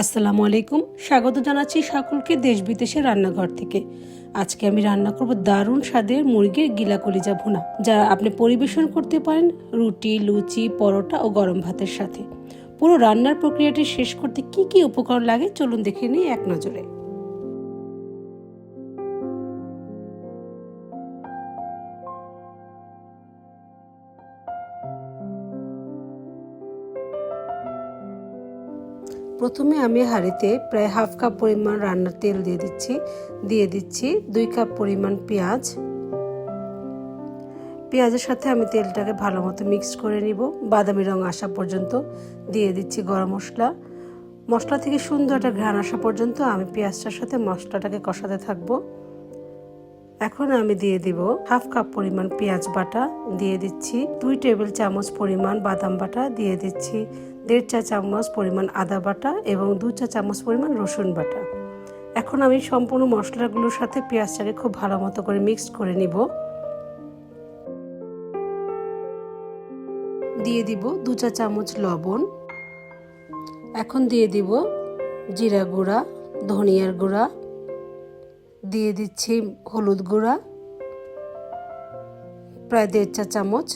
আসসালামু আলাইকুম। স্বাগত জানাচ্ছি সকলকে দেশ বিদেশের রান্নাঘর থেকে। আজকে আমি রান্না করব দারুণ স্বাদের মুরগির গিলা কলিজা ভুনা, যা আপনি পরিবেশন করতে পারেন রুটি, লুচি, পরোটা ও গরম ভাতের সাথে। পুরো রান্নার প্রক্রিয়াটি শেষ করতে কি কি উপকরণ লাগে, চলুন দেখে নিই এক নজরে। প্রথমে আমি হাঁড়িতে প্রায় হাফ কাপ পরিমাণ রান্নার তেল দিয়ে দিচ্ছি দিয়ে দিচ্ছি দুই কাপ পরিমাণ পেঁয়াজ। পেঁয়াজের সাথে আমি তেলটাকে ভালো মতো মিক্স করে নিব। বাদামি রং আসা পর্যন্ত দিয়ে দিচ্ছি গরম মশলা। মশলা থেকে সুন্দর একটা ঘ্রাণ আসা পর্যন্ত আমি পেঁয়াজটার সাথে মশলাটাকে কষাতে থাকব। এখন আমি দিয়ে দিব হাফ কাপ পরিমাণ পেঁয়াজ বাটা, দিয়ে দিচ্ছি দুই টেবিল চামচ পরিমাণ বাদাম বাটা, দিয়ে দিচ্ছি দেড় চা চামচ পরিমাণ আদা বাটা এবং দু চা চামচ পরিমাণ রসুন বাটা। এখন আমি সম্পূর্ণ মশলাগুলোর সাথে পেঁয়াজটাকে খুব ভালো মতো করে মিক্স করে নিব। দিয়ে দিব দু চা চামচ লবণ। এখন দিয়ে দিব জিরা গুঁড়া, ধনিয়ার গুঁড়া দিয়ে দিচ্ছি হলুদ গুঁড়া, প্রায় দেড় চা চামচ।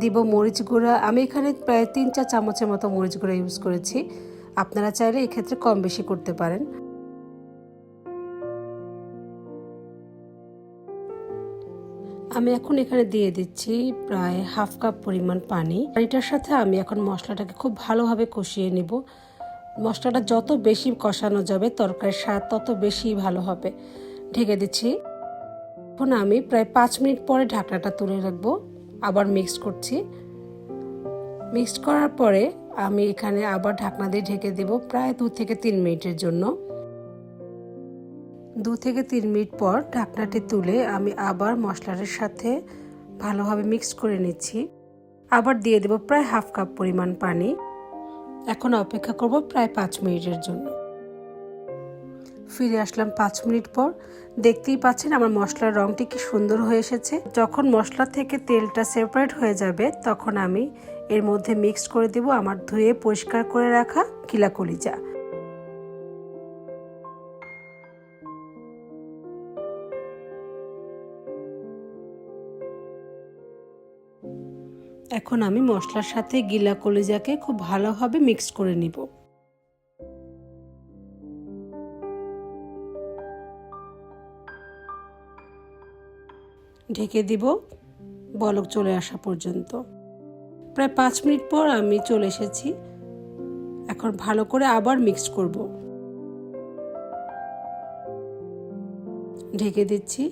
দিব মরিচ গুঁড়া। আমি এখানে প্রায় তিন চা চামচের মতো মরিচ গুঁড়া ইউজ করেছি। আপনারা চাইলে এক্ষেত্রে কম বেশি করতে পারেন। আমি এখন এখানে দিয়ে দিচ্ছি প্রায় হাফ কাপ পরিমাণ পানি। পানিটার সাথে আমি এখন মশলাটাকে খুব ভালোভাবে কষিয়ে নিব। মশলাটা যত বেশি কষানো যাবে, তরকারির স্বাদ তত বেশি ভালো হবে। ঢেকে দিচ্ছি। এখন আমি প্রায় পাঁচ মিনিট পরে ঢাকনাটা তুলে রাখব। আবার মিক্স করছি। মিক্স করার পরে আমি এখানে আবার ঢাকনা দিয়ে ঢেকে দেব প্রায় দু থেকে তিন মিনিটের জন্য। দু থেকে তিন মিনিট পর ঢাকনাটি তুলে আমি আবার মশলার সাথে ভালোভাবে মিক্স করে নিচ্ছি। আবার দিয়ে দেব প্রায় হাফ কাপ পরিমাণ পানি। এখন অপেক্ষা করব প্রায় পাঁচ মিনিটের জন্য। ফিরে আসলাম পাঁচ মিনিট পর। দেখতেই পাচ্ছেন আমার মশলার রঙটি কি সুন্দর হয়ে এসেছে। যখন মশলা থেকে তেলটা সেপারেট হয়ে যাবে, তখন আমি এর মধ্যে মিক্স করে দেব আমার ধুয়ে পরিষ্কার করে রাখা কিলা কলিজা এখন আমি মশলার সাথে গিলা কলিজাকে খুব ভালোভাবে মিক্স করে নিব। ঢেকে দিব, বলক চলে আসা পর্যন্ত। প্রায় পাঁচ মিনিট পর আমি চলে এসেছি। এখন ভালো করে আবার মিক্স করব। ঢেকে দিচ্ছি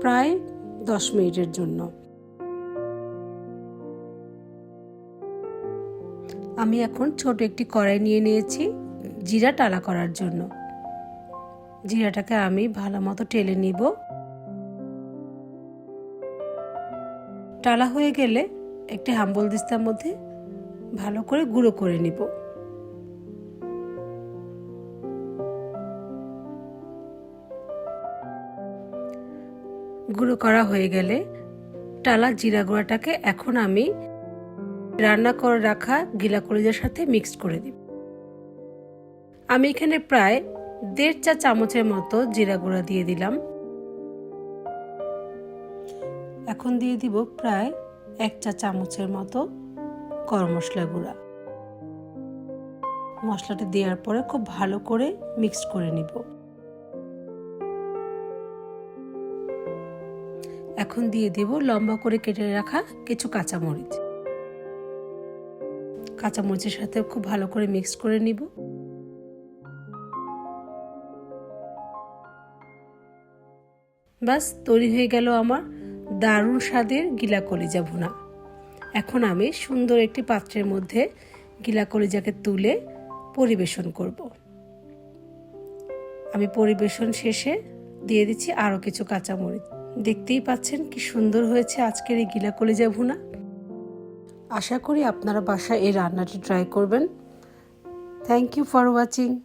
প্রায় দশ মিনিটের জন্য। আমি এখন ছোট একটি কড়াই নিয়ে নিয়েছি জিরা টালা করার জন্য। জিরাটাকে আমি ভালো মতো টেলে নিব। টালা হয়ে গেলে একটি হাম্বল দিস্তার মধ্যে ভালো করে গুঁড়ো করে নিব। গুঁড়ো করা হয়ে গেলে টালা জিরা গুঁড়াটাকে এখন আমি রান্না করে রাখা গিলা কলিজার সাথে মিক্স করে দিব। আমি এখানে প্রায় দেড় চা চামচের মতো জিরা গুঁড়া দিয়ে দিলাম। এখন দিয়ে দিব প্রায় এক চা চামচের মতো গরম মশলা গুঁড়া। মশলাটা দেওয়ার পরে খুব ভালো করে মিক্স করে নিব। এখন দিয়ে দিব লম্বা করে কেটে রাখা কিছু কাঁচামরিচ। কাঁচামরিচের সাথে খুব ভালো করে মিক্স করে নিব। বাস, তৈরি হয়ে গেল আমার দারুণ স্বাদের গিলা কলিজা ভুনা। এখন আমি সুন্দর একটি পাত্রের মধ্যে গিলা কলিজাকে তুলে পরিবেশন করব। আমি পরিবেশন শেষে দিয়ে দিচ্ছি আরও কিছু কাঁচামরিচ। দেখতেই পাচ্ছেন কি সুন্দর হয়েছে আজকের এই গিলা কলিজা ভুনা। আশা করি আপনারা বাসায় এই রান্নাটি ট্রাই করবেন। Thank you for watching